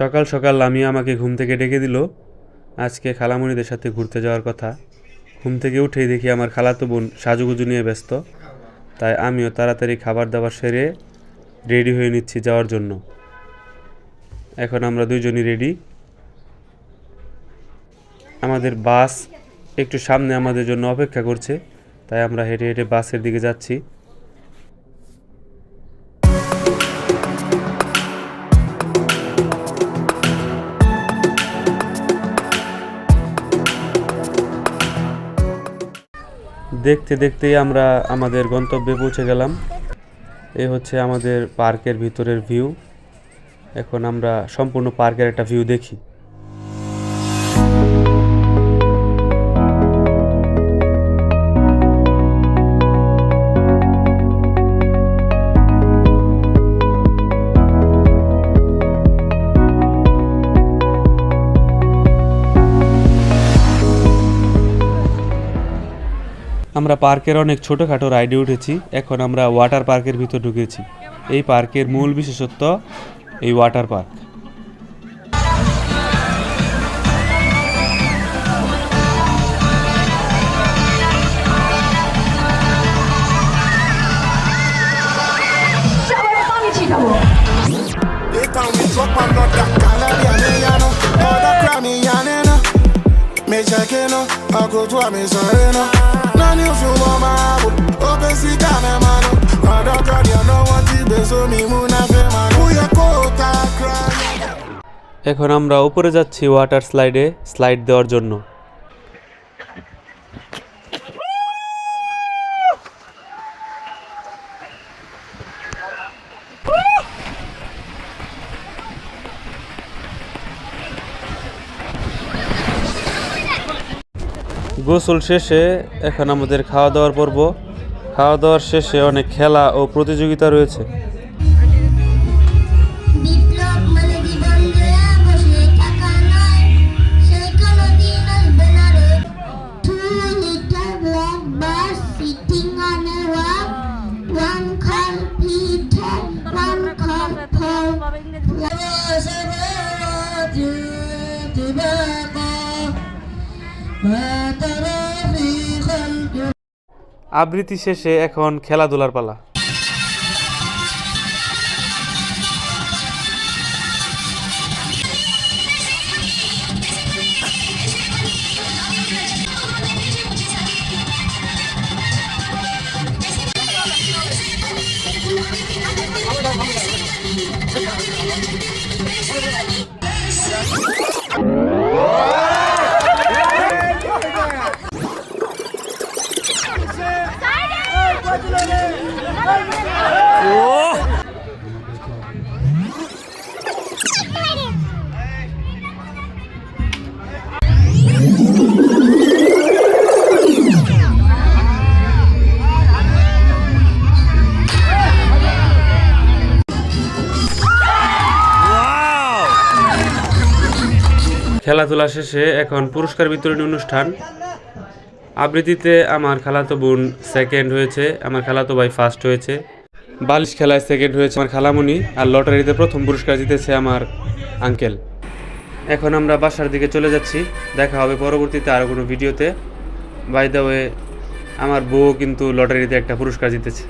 সকাল সকাল লামিয়া আমাকে ঘুম থেকে ডেকে দিল। আজকে খালামণিদের সাথে ঘুরতে যাওয়ার কথা। ঘুম থেকে উঠেই দেখি আমার খালাতো বোন সাজুগুজু নিয়ে ব্যস্ত। তাই আমিও তাড়াতাড়ি খাবার দাবার সেরে রেডি হয়ে নিচ্ছি যাওয়ার জন্য। এখন আমরা দুইজনই রেডি। আমাদের বাস একটু সামনে আমাদের জন্য অপেক্ষা করছে, তাই আমরা হেঁটে হেঁটে বাসের দিকে যাচ্ছি। দেখতে দেখতেই আমরা আমাদের গন্তব্যে পৌঁছে গেলাম। এই হচ্ছে আমাদের পার্কের ভিতরের ভিউ। এখন আমরা সম্পূর্ণ পার্কের একটা ভিউ দেখি। আমরা পার্কের অনেক ছোটোখাটো রাইডে উঠেছি এখন আমরা ওয়াটার পার্কের ভিতর ঢুকেছি এই পার্কের মূল বিশেষত্ব এই water park check a. None my wood. Open see Ghana, man. Other God you know what it be so me moon and man. Who quote, I cry. এখন আমরা উপরে যাচ্ছি ওয়াটার স্লাইডে স্লাইড দেওয়ার জন্য গোসল শেষে এখন আমাদের খাওয়া দাওয়ার পর্ব। খাওয়া দাওয়ার শেষে অনেক খেলা ও প্রতিযোগিতা রয়েছে। বিপ্লব আবৃত্তি শেষে এখন খেলাধুলার পালা। খেলাধুলা শেষে এখন পুরস্কার বিতরণী অনুষ্ঠান। আবৃত্তিতে আমার খালাতো বোন সেকেন্ড হয়েছে, আমার খালাতো ভাই ফার্স্ট হয়েছে। বালিশ খেলায় সেকেন্ড হয়েছে আমার খালামুনি, আর লটারিতে প্রথম পুরস্কার জিতেছে আমার আঙ্কেল এখন আমরা বাসার দিকে চলে যাচ্ছি, দেখা হবে পরবর্তীতে আরও কোনো ভিডিওতে। বাই দ্য ওয়ে আমার বউ কিন্তু লটারিতে একটা পুরস্কার জিতেছে।